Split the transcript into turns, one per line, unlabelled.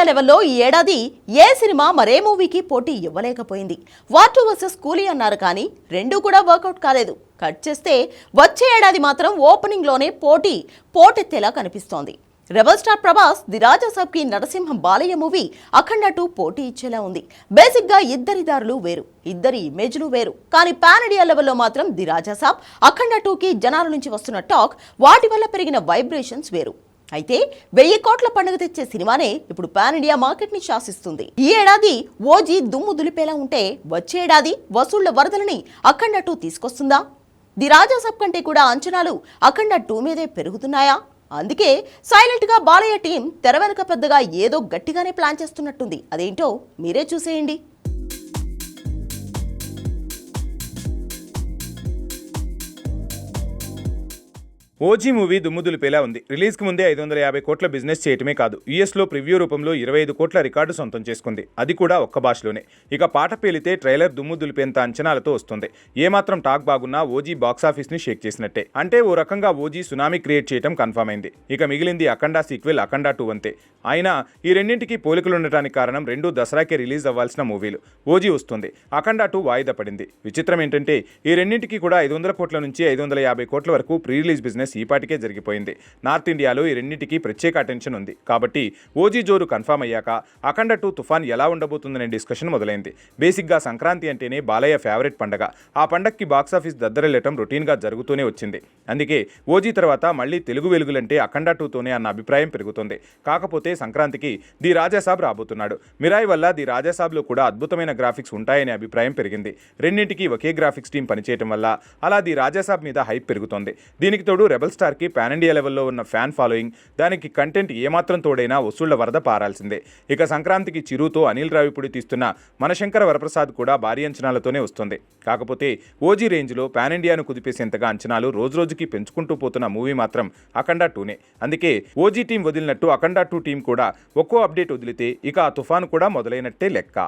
India లెవెల్లో ఈ ఏడాది ఏ సినిమా మరే మూవీకి పోటీ ఇవ్వలేకపోయింది. వాటు వర్సెస్ కూలీ అన్నారు కానీ రెండూ కూడా వర్కౌట్ కాలేదు. కట్ చేస్తే వచ్చే ఏడాది మాత్రం ఓపెనింగ్లోనే పోటీ పోటెత్తేలా కనిపిస్తోంది. రెబల్ స్టార్ ప్రభాస్ ది రాజాసాబ్కి నరసింహం బాలయ్య మూవీ అఖండ టూ పోటీ ఇచ్చేలా ఉంది. బేసిక్గా ఇద్దరి దారులు వేరు ఇద్దరి ఇమేజ్లు వేరు. కానీ పాన్ ఇండియా లెవెల్లో మాత్రం ది రాజాసాబ్ అఖండ టూకి జనాల నుంచి వస్తున్న టాక్ వాటి వల్ల పెరిగిన వైబ్రేషన్స్ వేరు. అయితే వెయ్యి కోట్ల పండుగ తెచ్చే సినిమానే ఇప్పుడు పాన్ ఇండియా మార్కెట్ని శాసిస్తుంది. ఈ ఏడాది ఓజీ దుమ్ము దులిపేలా ఉంటే వచ్చే ఏడాది వసూళ్ళ వరదలని అఖండ టూ తీసుకొస్తుందా? ది రాజాసాబ్ కంటే కూడా అంచనాలు అఖండ టూ మీదే పెరుగుతున్నాయా? అందుకే సైలెంట్గా బాలయ్య టీం తెర వెనుక పెద్దగా ఏదో గట్టిగానే ప్లాన్ చేస్తున్నట్టుంది. అదేంటో మీరే చూసేయండి.
ఓజీ మూవీ దుమ్ము దులిపేలా ఉంది. రిలీజ్కి ముందే ఐదు వందల యాభై కోట్ల బిజినెస్ చేయటమే కాదు యూఎస్లో ప్రివ్యూ రూపంలో ఇరవై ఐదు కోట్ల రికార్డు సొంతం చేసుకుంది. అది కూడా ఒక్క భాషలోనే. ఇక పాట పేలితే ట్రైలర్ దుమ్ము దులిపేంత అంచనాలతో వస్తుంది. ఏమాత్రం టాక్ బాగున్నా ఓజీ బాక్సాఫీస్ని షేక్ చేసినట్టే. అంటే ఓ రకంగా ఓజీ సునామీ క్రియేట్ చేయడం కన్ఫర్మ్ అయింది. ఇక మిగిలింది అఖండా సీక్వెల్ అఖండా టూ అంతే. అయినా ఈ రెండింటికి పోలికలు ఉండటానికి కారణం రెండు దసరాకే రిలీజ్ అవ్వాల్సిన మూవీలు. ఓజీ వస్తుంది. అఖండా టూ వాయిదా పడింది. విచిత్రం ఏంటంటే ఈ రెండింటికి కూడా ఐదు వందల కోట్ల నుంచి ఐదు వందల యాభై కోట్ల వరకు ప్రీ రిలీజ్ బిజినెస్ ఈ ఈపాటికే జరిగిపోయింది. నార్త్ ఇండియాలో ఈ రెండింటికి ప్రత్యేక అటెన్షన్ ఉంది. కాబట్టి ఓజీ జోరు కన్ఫర్మ్ అయ్యాక అఖండ టూ తుఫాన్ ఎలా ఉండబోతుందనే డిస్కషన్ మొదలైంది. బేసిక్గా సంక్రాంతి అంటేనే బాలయ్య ఫేవరెట్ పండగ. ఆ పండగకి బాక్సాఫీస్ దద్దరెళ్ళటం రొటీన్గా జరుగుతూనే వచ్చింది. అందుకే ఓజీ తర్వాత మళ్ళీ తెలుగు వెలుగులంటే అఖండ టూతోనే అన్న అభిప్రాయం పెరుగుతుంది. కాకపోతే సంక్రాంతికి ది రాజాసాబ్ రాబోతున్నాడు. మిరాయి వల్ల ది రాజాసాబ్లో కూడా అద్భుతమైన గ్రాఫిక్స్ ఉంటాయనే అభిప్రాయం పెరిగింది. రెండింటికి ఒకే గ్రాఫిక్స్ టీం పనిచేయటం వల్ల అలా ది రాజాసాబ్ మీద హైప్ పెరుగుతోంది. దీనికి తోడు రెబల్ స్టార్కి పాన్ ఇండియా లెవెల్లో ఉన్న ఫ్యాన్ ఫాలోయింగ్ దానికి కంటెంట్ ఏమాత్రం తోడైనా వసూళ్ళ వరద పారాల్సిందే. ఇక సంక్రాంతికి చిరుతో అనిల్ రావిపూడి తీస్తున్న మనశంకర వరప్రసాద్ కూడా భారీ అంచనాలతోనే వస్తుంది. కాకపోతే ఓజీ రేంజ్లో పాన్ ఇండియాను కుదిపేసేంతగా అంచనాలు రోజురోజుకి పెంచుకుంటూ పోతున్న మూవీ మాత్రం అఖండ టూనే. అందుకే ఓజీ టీం వదిలినట్టు అఖండ టూ టీం కూడా ఒక్కో అప్డేట్ వదిలితే ఇక ఆ తుఫాను కూడా మొదలైనట్టే లెక్క.